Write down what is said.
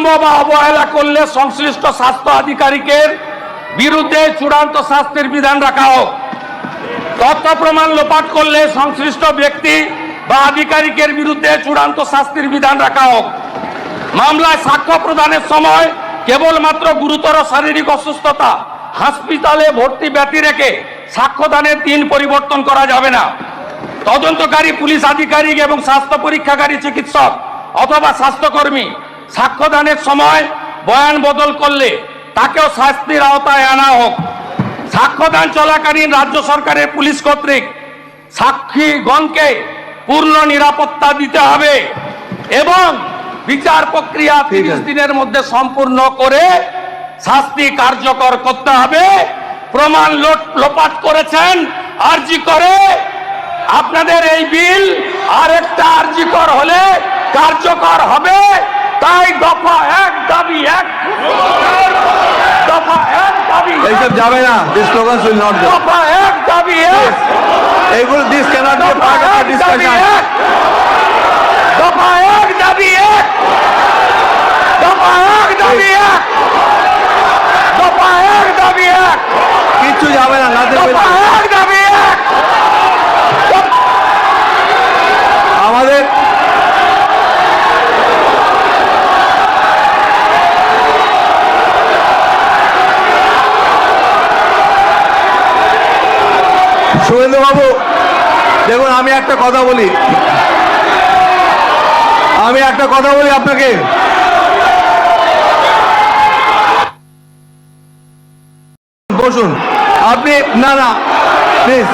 অবিলম্ব বা অবহেলা করলে সংশ্লিষ্ট স্বাস্থ্য আধিকারিকের বিরুদ্ধে চূড়ান্ত শাস্তির বিধান রাখা হোক। তথ্য প্রমাণ লোপাট করলে সংশ্লিষ্ট ব্যক্তি বা আধিকারিকের বিরুদ্ধে চূড়ান্ত শাস্তির বিধান রাখা হোক। মামলায় সাক্ষ্য প্রদানের সময় কেবলমাত্র গুরুতর শারীরিক অসুস্থতা, হাসপাতালে ভর্তি ব্যতি রেখে সাক্ষ্যদানের দিন পরিবর্তন করা যাবে না। তদন্তকারী পুলিশ আধিকারিক এবং স্বাস্থ্য পরীক্ষাকারী চিকিৎসক অথবা স্বাস্থ্যকর্মী সাক্ষ্যদানের সময় বয়ান বদল করলে তাকেও শাস্তির আওতায় আনা হোক। সাক্ষ্যদান চলাকালীন রাজ্য সরকারের পুলিশ কর্তৃক সাক্ষীগণকে পূর্ণ নিরাপত্তা দিতে হবে এবং বিচার প্রক্রিয়া তিরিশ দিনের মধ্যে সম্পূর্ণ করে শাস্তি কার্যকর করতে হবে। প্রমাণ লোপাট করেছেন আরজি করে। আপনাদের এই বিল আরেকটা আরজিকর হলে কার্যকর হবে। তাই দফা এক দাবি এক দফা এক দাবি এক, এইসব যাবে না this slogans will not go দফা এক দাবি এক এইগুলো দিস ক্যানট বি দফা পার্ট অফ এক দ্য দাবি ডিসকাশন এক দফা এক দাবি এক দফা এক দাবি এক দফা এক দাবি এক কিচ্ছু যাবে না নাথিং শুভেন্দু বাবু দেখুন, আমি একটা কথা বলি। আমি একটা কথা বলি আপনাকে। বসুন। আপনি, না না প্লিজ